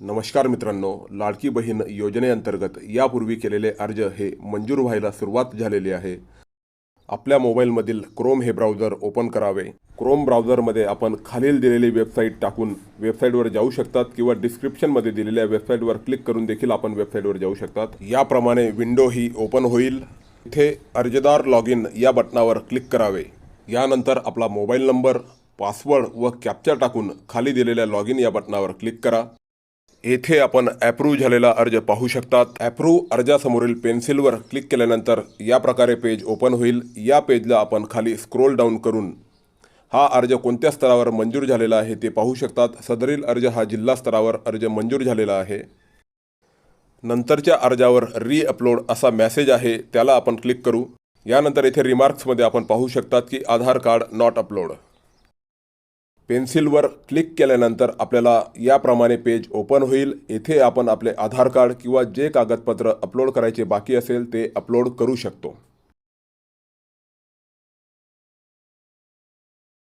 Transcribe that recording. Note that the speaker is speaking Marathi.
नमस्कार मित्रांनो लाडकी बहीण योजनेअंतर्गत यापूर्वी केलेले अर्ज हे मंजूर व्हायला सुरुवात झालेली आहे. आपल्या मोबाईलमधील क्रोम हे ब्राउझर ओपन करावे. क्रोम ब्राउझरमध्ये आपण खालील दिलेली वेबसाईट टाकून वेबसाईटवर जाऊ शकतात किंवा डिस्क्रिप्शनमध्ये दिलेल्या वेबसाईटवर क्लिक करून देखील आपण वेबसाईटवर जाऊ शकतात. याप्रमाणे विंडो ही ओपन होईल. इथे अर्जदार लॉग इन या बटनावर क्लिक करावे. यानंतर आपला मोबाईल नंबर पासवर्ड व कॅप्चर टाकून खाली दिलेल्या लॉग इन या बटनावर क्लिक करा. येथे आपण ॲप्रूव्ह झालेला अर्ज पाहू शकतात. ॲप्रूव्ह अर्जासमोरील पेन्सिलवर क्लिक केल्यानंतर या प्रकारे पेज ओपन होईल. या पेजला आपण खाली स्क्रोल डाऊन करून हा अर्ज कोणत्या स्तरावर मंजूर झालेला आहे ते पाहू शकतात. सदरील अर्ज हा जिल्हा स्तरावर अर्ज मंजूर झालेला आहे. नंतरच्या अर्जावर रीअपलोड असा मेसेज आहे. त्याला आपण क्लिक करू. यानंतर येथे रिमार्क्समध्ये आपण पाहू शकतात की आधार कार्ड नॉट अपलोड पेन्सिलवर क्लिक केल्यानंतर आपल्याला याप्रमाणे पेज ओपन होईल. येथे आपण आपले आधार कार्ड किंवा जे कागदपत्र अपलोड करायचे बाकी असेल ते अपलोड करू शकतो.